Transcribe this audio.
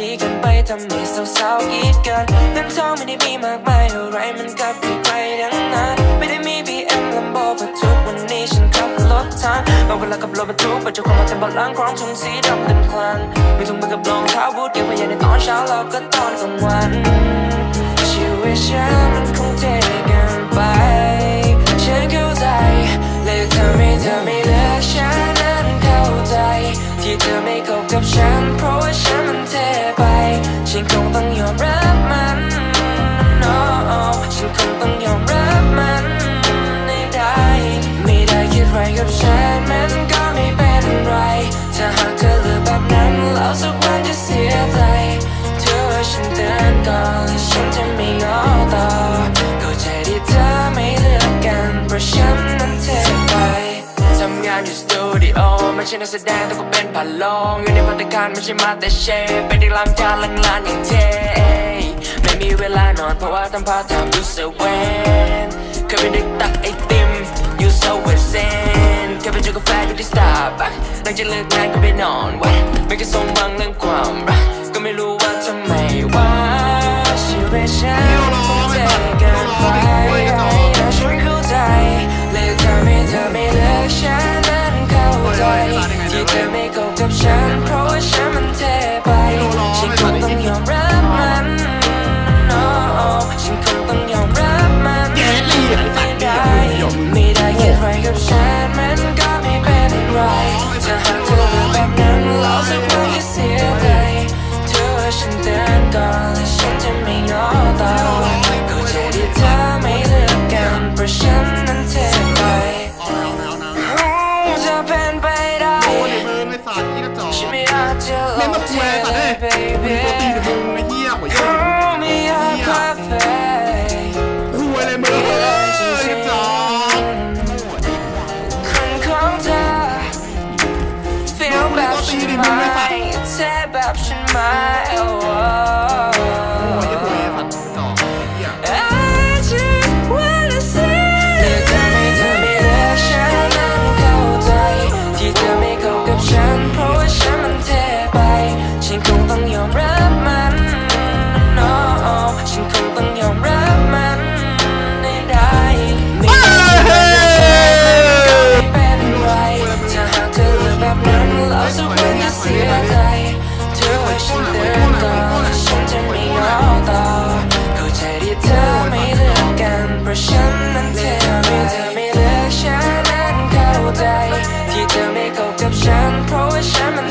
ดีกันไปทำให้สาวๆกีดกันเงินทองไม่ได้มีมากมายอะไรมันกับใครๆทั้งนั้นไม่ได้มี BM ลัมลำโบเพราะทุกวันนี้ฉันขับรถทางบางเวลากับรถบรรทุกบรรจุของมาเต็มบนหลังครองถุงสีดำเต็มคลันมีถุงมือกับรองเท้าบูทเกี่ยวกับยาในตอนเช้าแล้วก็ตอนกลางวันชีวิตฉันมันคงเท คงต้องยอมรับมัน no ฉันคงต้องยอมรับมันไม่ได้ ไม่ได้คิดไรกับฉันมันก็ไม่เป็นไร ถ้าหากเธอเลือกแบบนั้นแล้วสักวันจะเสียใจเธอฉันเตือนก่อนฉันจะไม่ง้อต่อเข้าใจที่เธอไม่เลือกกันเพราะฉันนั้นเทไปทำงานอยู่ตูดิโอ ไม่ใช่นักแสดงแต่ก็เป็นผ่านลองอยู่ในพัตตาคารไม่ใช่มาแต่เชฟเป็นเด็กล้างจานล้างลานอย่างเท่ไม่มีเวลานอนเพราะว่าทำพาทำยูเซเว่นเคยเป็นเด็กตักไอติมอยู่เซเว่นเซนเคยไปเจอกาแฟอยู่ที่สตาร์บัคหลังจากเลิกงานก็ไปนอนวะไม่เคยสมหวังเรื่องความรักก็ไม่รู้ แม่งมาคุยสัตว์เอ้ยมึงตัวตีนมึงไอ้เหี้ยหัวโยนเหี้ยคุยอะไรมึงไอ้จอมึงตีวตีนมึงไม่สัต ที่เธอไม่เข้ากับฉัน เพราะว่าฉัน